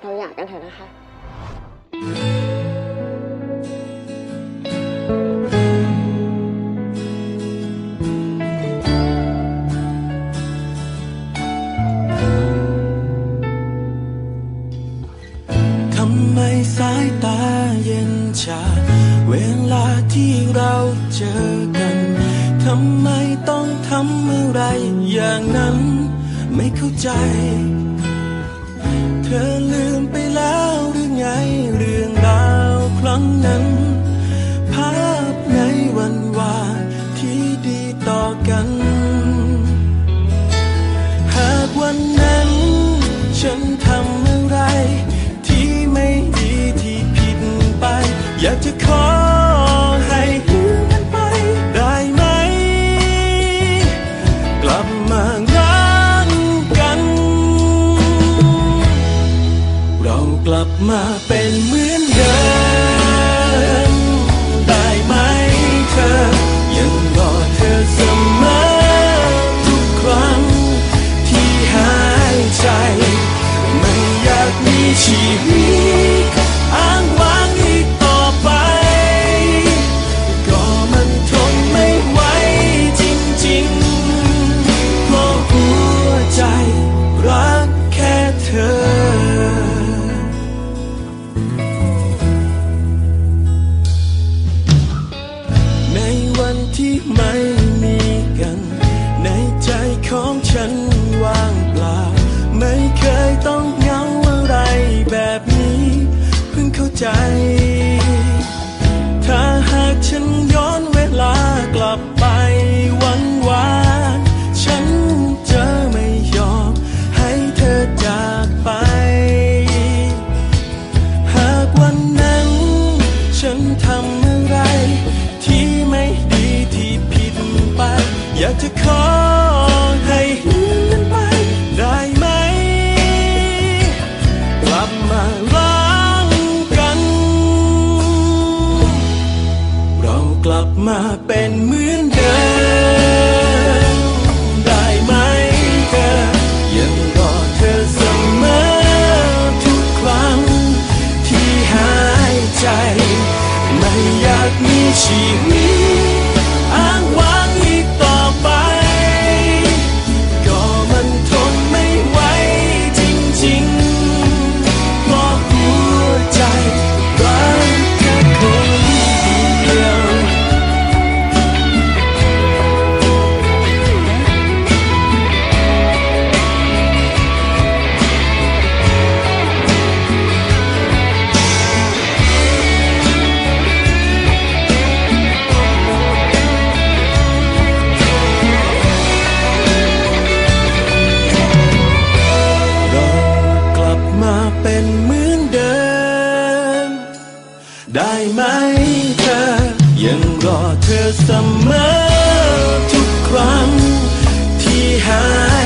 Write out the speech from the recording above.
เราอยากกันเถอะนะคะ ทำไมสายตาเย็นชา เวลาที่เราเจอกัน ทำไมต้องทำอะไรอย่างนั้น ไม่เข้าใจ เธอลืมไปแล้วหรือไงเรื่องราวครั้งนั้น ภาพในวันวานที่ดีต่อกัน หากวันนั้นฉัน มาเป็นเหมือนเดิม ไม่มีกัน ในใจของฉันว่างเปล่า ไม่เคยต้องเหงาอะไรแบบนี้ เพิ่งเข้าใจ ถ้าหากฉันย เหมือนเดิม ได้ไหมเธอ ยังรอเธอเสมอทุกครั้งที่หาย